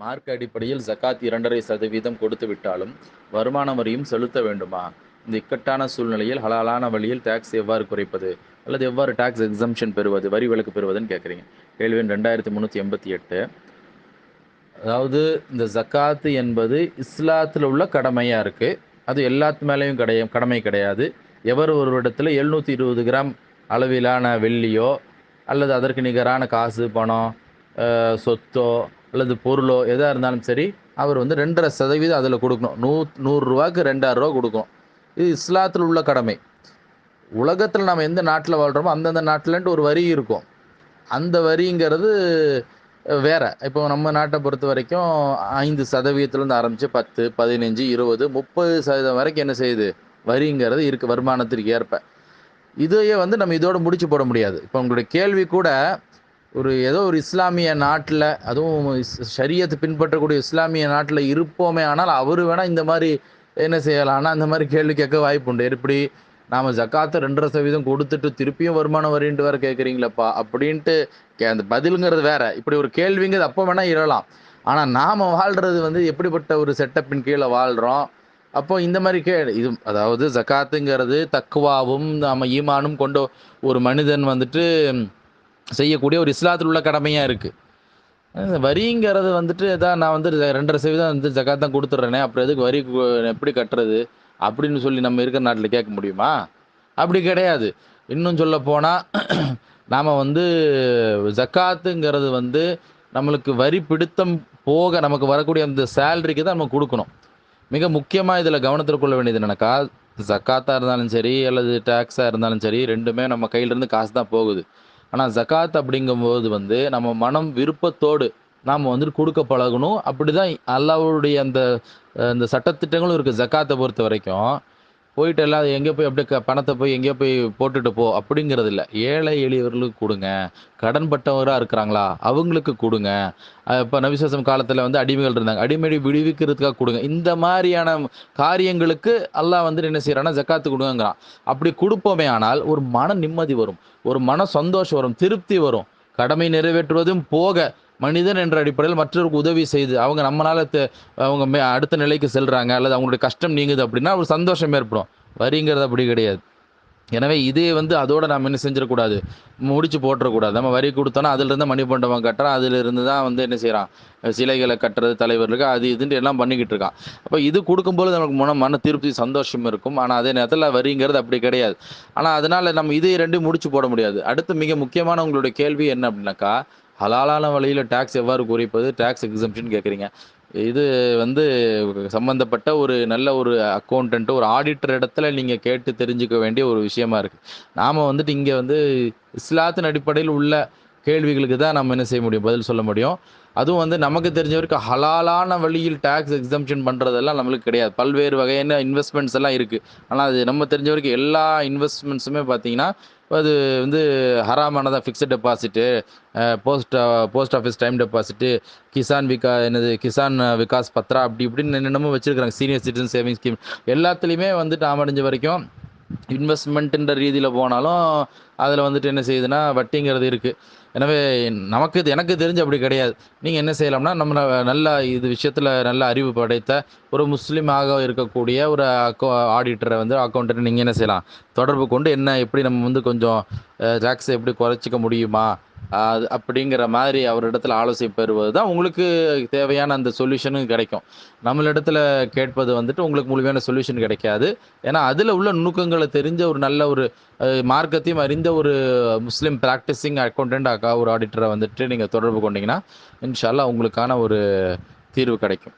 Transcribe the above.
Mark அடிப்படையில் ஜக்காத் இரண்டரை சதவீதம் கொடுத்து விட்டாலும் வருமான வரியும் செலுத்த வேண்டுமா? இந்த இக்கட்டான சூழ்நிலையில் ஹலாலான வழியில் டேக்ஸ் எவ்வாறு குறைப்பது? அல்லது எவ்வாறு டேக்ஸ் எக்ஸம்ஷன் பெறுவது? வரி விலக்கு பெறுவதுன்னு கேட்குறீங்க கேள்வி ரெண்டாயிரத்தி முந்நூற்றி எண்பத்தி எட்டு. அதாவது இந்த ஜக்காத்து என்பது இஸ்லாத்தில் உள்ள கடமையாக இருக்குது அது எல்லாத்து மேலேயும் கிடையா கடமை கிடையாது. எவர் ஒரு இடத்துல எழுநூற்றி இருபது கிராம் அளவிலான வெள்ளியோ அல்லது அதற்கு நிகரான காசு பணம் சொத்தோ அல்லது பொருளோ எதாக இருந்தாலும் சரி அவர் வந்து ரெண்டரை சதவீதம் அதில் கொடுக்கணும். நூ நூறுரூவாக்கு ரெண்டாயிரம் ரூபா கொடுக்கணும் இது இஸ்லாத்தில் உள்ள கடமை. உலகத்தில் நம்ம எந்த நாட்டில் வாழ்கிறோமோ அந்தந்த நாட்டிலன்ட்டு ஒரு வரி இருக்கும். அந்த வரிங்கிறது வேறு. வேற இப்போ நம்ம நாட்டை பொறுத்த வரைக்கும் ஐந்து சதவீதத்துலேருந்து ஆரம்பித்து பத்து பதினஞ்சு இருபது முப்பது சதவீதம் வரைக்கும் என்ன செய்யுது? வரிங்கிறது இருக்குது வருமானத்திற்கு ஏற்ப. இதையே வந்து நம்ம இதோடு முடிச்சு போட முடியாது. இப்போ உங்களுடைய கேள்வி கூட ஒரு ஏதோ ஒரு இஸ்லாமிய நாட்டில் அதுவும் இஸ்- ஷரியத்து பின்பற்றக்கூடிய இஸ்லாமிய நாட்டில் இருப்போமே ஆனால் அவர் வேணால் இந்த மாதிரி என்ன செய்யலாம்? ஆனால் அந்த மாதிரி கேள்வி கேட்க வாய்ப்பு உண்டு. எப்படி? நாம் ஜக்காத்தை ரெண்டரை சதவீதம் கொடுத்துட்டு திருப்பியும் வருமானம் வரின்ட்டு வேறு கேட்குறீங்களப்பா அப்படின்ட்டு கே அந்த பதிலுங்கிறது வேற. இப்படி ஒரு கேள்விங்கிறது அப்போ வேணால் இழலாம் ஆனால் நாம் வாழ்கிறது வந்து எப்படிப்பட்ட ஒரு செட்டப்பின் கீழே வாழ்கிறோம் அப்போ இந்த மாதிரி கே இது அதாவது ஜக்காத்துங்கிறது தக்குவாவும் நம்ம ஈமானும் கொண்ட ஒரு மனிதன் வந்துட்டு செய்யக்கூடிய ஒரு இஸ்லாத்தில் உள்ள கடமையாக இருக்குது வரிங்கிறது வந்துட்டு தான் நான் வந்து ரெண்டரை சதவீதம் வந்து ஜக்காத் தான் கொடுத்துட்றேனே அப்புறம் எதுக்கு வரி எப்படி கட்டுறது அப்படின்னு சொல்லி நம்ம இருக்கிற நாட்டில் கேட்க முடியுமா? அப்படி கிடையாது. இன்னும் சொல்ல போனால் நாம் வந்து ஜக்காத்துங்கிறது வந்து நம்மளுக்கு வரி பிடித்தம் போக நமக்கு வரக்கூடிய அந்த சேலரிக்கு தான் நம்ம கொடுக்கணும். மிக முக்கியமாக இதில் கவனத்தில் கொள்ள வேண்டியது என்னன்னாக்கா ஜக்காத்தாக இருந்தாலும் சரி அல்லது டேக்ஸாக இருந்தாலும் சரி ரெண்டுமே நம்ம கையிலேருந்து காசு தான் போகுது. ஆனால் ஜக்காத் அப்படிங்கும்போது வந்து நம்ம மனம் விருப்பத்தோடு நாம் வந்துட்டு கொடுக்க பழகணும். அப்படி தான் அல்லாவுடைய அந்த அந்த சட்டத்திட்டங்களும் இருக்குது ஜக்காத்தை பொறுத்த வரைக்கும். போயிட்டு எல்லாம் எங்கே போய் அப்படியே பணத்தை போய் எங்கேயோ போய் போட்டுட்டு போ அப்படிங்கிறது இல்லை ஏழை எளியவர்களுக்கு கொடுங்க. கடன்பட்டவராக இருக்கிறாங்களா? அவங்களுக்கு கொடுங்க. இப்போ நவிசேஷம் காலத்தில் வந்து அடிமைகள் இருந்தாங்க. அடிமை விடுவிக்கிறதுக்காக கொடுங்க. இந்த மாதிரியான காரியங்களுக்கு எல்லாம் வந்து என்ன செய்கிறான்னா ஜக்காத்து கொடுங்கங்கிறான். அப்படி கொடுப்போமே ஆனால் ஒரு மன நிம்மதி வரும். ஒரு மன சந்தோஷம் வரும். திருப்தி வரும். கடமை நிறைவேற்றுவதும் போக மனிதன் என்ற அடிப்படையில் மற்றவருக்கு உதவி செய்து அவங்க நம்மளால அவங்க மே அடுத்த நிலைக்கு செல்றாங்க அல்லது அவங்களுடைய கஷ்டம் நீங்குது அப்படின்னா ஒரு சந்தோஷம் ஏற்படும். வரிங்கிறது அப்படி கிடையாது. எனவே இதே வந்து அதோட நம்ம என்ன செஞ்சிடக்கூடாது? முடிச்சு போட்டுறக்கூடாது. நம்ம வரி கொடுத்தோன்னா அதிலிருந்து மணிமண்டபம் கட்டுறான். அதிலிருந்து தான் வந்து என்ன செய்கிறான் சிலைகளை கட்டுறது தலைவர்களுக்கு அது இதுன்ட்டு எல்லாம் பண்ணிக்கிட்டு இருக்கான். அப்போ இது கொடுக்கும்போது நமக்கு மன மன திருப்தி சந்தோஷம் இருக்கும். ஆனால் அதே நேரத்தில் வரிங்கிறது அப்படி கிடையாது. ஆனால் அதனால் நம்ம இதே ரெண்டும் முடிச்சு போட முடியாது. அடுத்து மிக முக்கியமான உங்களுடைய கேள்வி என்ன அப்படின்னாக்கா ஹலாலான வழியில் டேக்ஸ் எவ்வாறு குறைப்பது? டேக்ஸ் எக்ஸம்ஷன் கேட்குறீங்க இது வந்து சம்மந்தப்பட்ட ஒரு நல்ல ஒரு அக்கௌண்டன்ட்டு ஒரு ஆடிட்டர் இடத்துல நீங்கள் கேட்டு தெரிஞ்சுக்க வேண்டிய ஒரு விஷயமா இருக்குது நாம் வந்துட்டு இங்கே வந்து இஸ்லாத்தின் அடிப்படையில் உள்ள கேள்விகளுக்கு தான் நம்ம என்ன செய்ய முடியும்? பதில் சொல்ல முடியும். அதுவும் வந்து நமக்கு தெரிஞ்ச வரைக்கும் ஹலாலான வழியில் டேக்ஸ் எக்ஸம்ஷன் பண்ணுறதெல்லாம் நம்மளுக்கு கிடையாது. பல்வேறு வகையான இன்வெஸ்ட்மெண்ட்ஸ் எல்லாம் இருக்குது ஆனால் அது நம்ம தெரிஞ்ச வரைக்கும் எல்லா இன்வெஸ்ட்மெண்ட்ஸுமே பார்த்தீங்கன்னா அது வந்து ஹராமானதாக fixed deposit post post office time deposit Kisan Vikas என்னது கிசான் விகாஸ் பத்ரா அப்படி இப்படின்னு என்னென்னமோ வச்சுருக்காங்க சீனியர் சிட்டிசன் சேவிங்ஸ் ஸ்கீம் எல்லாத்துலேயுமே வந்து நாம் அடைஞ்ச வரைக்கும் இன்வெஸ்ட்மெண்ட்டுன்ற ரீதியில் போனாலும் அதில் வந்துட்டு என்ன செய்யுதுன்னா வட்டிங்கிறது இருக்குது எனவே நமக்கு இது எனக்கு தெரிஞ்சு அப்படி கிடையாது. நீங்கள் என்ன செய்யலாம்னா நம்ம நல்ல இது விஷயத்தில் நல்ல அறிவு படைத்த ஒரு முஸ்லீமாக இருக்கக்கூடிய ஒரு அக்கௌ ஆடிட்டரை வந்து அக்கௌண்ட்டை நீங்கள் என்ன செய்யலாம்? தொடர்பு கொண்டு என்ன எப்படி நம்ம வந்து கொஞ்சம் டேக்ஸை எப்படி குறைச்சிக்க முடியுமா? அது அப்படிங்கிற மாதிரி அவரிடத்துல ஆலோசனை பெறுவது தான் உங்களுக்கு தேவையான அந்த சொல்யூஷனும் கிடைக்கும். நம்மளிடத்துல கேட்பது வந்துட்டு உங்களுக்கு முழுமையான சொல்யூஷன் கிடைக்காது. ஏன்னா அதில் உள்ள நுணுக்கங்களை தெரிஞ்ச ஒரு நல்ல ஒரு மார்க்கத்தையும் அறிந்த ஒரு முஸ்லீம் ப்ராக்டிஸிங் அக்கௌண்டன்ட் அக்கா ஒரு ஆடிட்டரை வந்துட்டு நீங்கள் தொடர்பு கொண்டீங்கன்னா இன்ஷால்லா உங்களுக்கான ஒரு தீர்வு கிடைக்கும்.